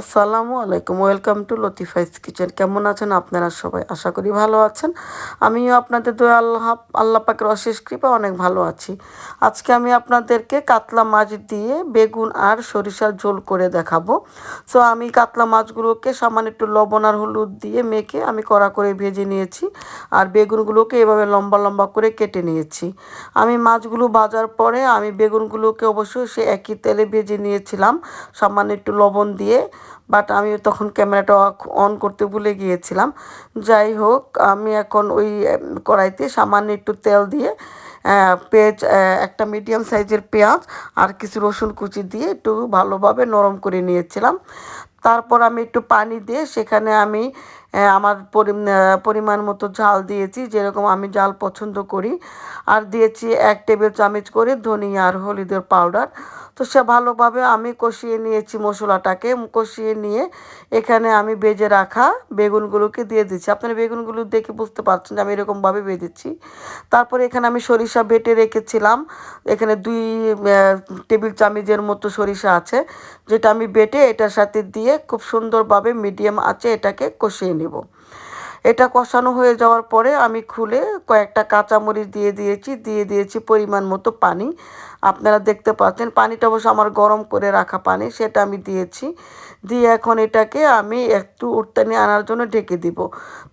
আসসালামু আলাইকুম, welcome to লতিফাইস kitchen. কেমন আছেন আপনারা সবাই? আশা করি ভালো আছেন। আমিও আপনাদের দয়া আল্লাহ আল্লাহ পাকের অশেষ কৃপা অনেক ভালো আছি। আজকে আমি আপনাদেরকে কাতলা মাছ দিয়ে বেগুন আর সরিষার ঝোল করে দেখাবো। সো আমি কাতলা মাছগুলোকে সামান্য একটু লবণ আর হলুদ দিয়ে মেখে আমি কড়া করে ভেজে নিয়েছি আর বেগুনগুলোকে এভাবে লম্বা লম্বা করে কেটে নিয়েছি। আমি মাছগুলো ভাজার পরে আমি বেগুনগুলোকে অবশ্যই সে একই তেলে ভেজে নিয়েছিলাম। সামান্য একটু লবণ দিয়ে বাট আমি তখন ক্যামেরাটা অন করতে ভুলে গিয়েছিলাম। যাই হোক, আমি এখন ওই কড়াইতে সামান্য একটু তেল দিয়ে পেঁয়াজ একটা মিডিয়াম সাইজের পেঁয়াজ আর কিছু রসুন কুচি দিয়ে একটু ভালোভাবে নরম করে নিয়েছিলাম। তারপর আমি একটু পানি দিয়ে সেখানে আমি আমার পরিমাণ মতো ঝাল দিয়েছি, যেরকম আমি ঝাল পছন্দ করি। আর দিয়েছি এক টেবিল চামচ করে ধনিয়া আর হলুদের পাউডার। তো সে ভালোভাবে আমি কষিয়ে নিয়েছি মশলাটাকে কষিয়ে নিয়ে এখানে আমি বেজে রাখা বেগুনগুলোকে দিয়ে দিচ্ছি। আপনারা বেগুনগুলো দেখে বুঝতে পারছেন যে আমি এরকমভাবে বেজেছি তারপরে এখানে আমি সরিষা বেটে রেখেছিলাম। এখানে দুই টেবিল চামচের মতো সরিষা আছে, যেটা আমি বেটে এটার সাথে দিয়ে খুব সুন্দরভাবে মিডিয়াম আছে এটাকে কষিয়ে নেব। এটা কষানো হয়ে যাওয়ার পরে আমি খুলে কয়েকটা কাঁচামরিচ দিয়ে দিয়েছি দিয়ে দিয়েছি পরিমাণ মতো পানি। আপনারা দেখতে পাচ্ছেন পানিটা অবশ্য আমার গরম করে রাখা পানি, সেটা আমি দিয়েছি। দিয়ে এখন এটাকে আমি একটু উঠতানি আনার জন্য ঢেকে দিব।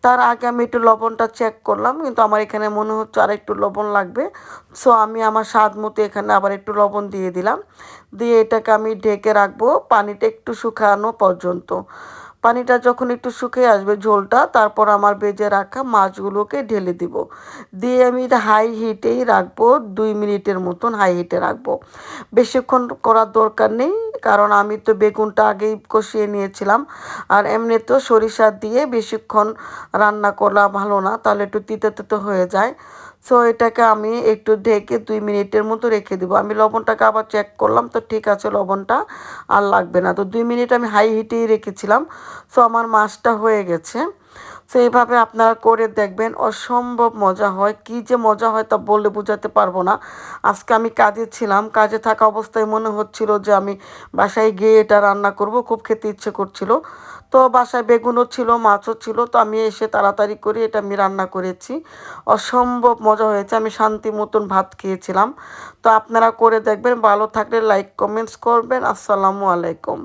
তার আগে আমি একটু লবণটা চেক করলাম, কিন্তু আমার এখানে মনে হচ্ছে আর একটু লবণ লাগবে। সো আমি আমার স্বাদ মতো এখানে আবার একটু লবণ দিয়ে দিলাম। দিয়ে এটাকে আমি ঢেকে রাখব পানিটা একটু শুকানো পর্যন্ত। পানিটা যখন একটু শুকিয়ে আসবে ঝোলটা, তারপর আমার বেজে রাখা মাছগুলোকে ঢেলে দিব। দিয়ে আমি হাই হিটেই রাখব, দুই মিনিটের মতন হাই হিটে রাখব। বেশিক্ষণ করার দরকার নেই, কারণ আমি তো বেগুনটা আগেই কষিয়ে নিয়েছিলাম। আর এমনি তো সরিষা দিয়ে বেশিক্ষণ রান্না করা ভালো না, তাহলে একটু তিতে তিতে হয়ে যায়। সো এটাকে আমি একটু ঢেকে দুই মিনিটের মতো রেখে দিব। আমি লবণটাকে আবার চেক করলাম, তো ঠিক আছে লবণটা আর লাগবে না। তো দুই মিনিট আমি হাই হিটেই রেখেছিলাম। সো আমার মাছটা হয়ে গেছে। সো এইভাবে আপনারা করে দেখবেন অসম্ভব মজা হয়। কি যে মজা হয় তা বললে বোঝাতে পারব না। আজকে আমি কাজে ছিলাম, কাজে থাকা অবস্থায় মনে হচ্ছিল যে আমি বাসায় গিয়ে এটা রান্না করব, খুব খেতে ইচ্ছে করছিল। তো বাসায় বেগুনও ছিল, মাছও ছিল, তো আমি এসে তাড়াতাড়ি করে এটা আমি রান্না করেছি। অসম্ভব মজা হয়েছে, আমি শান্তি মতন ভাত খেয়েছিলাম। তো আপনারা করে দেখবেন, ভালো থাকলে লাইক, কমেন্টস করবেন। আসসালামু আলাইকুম।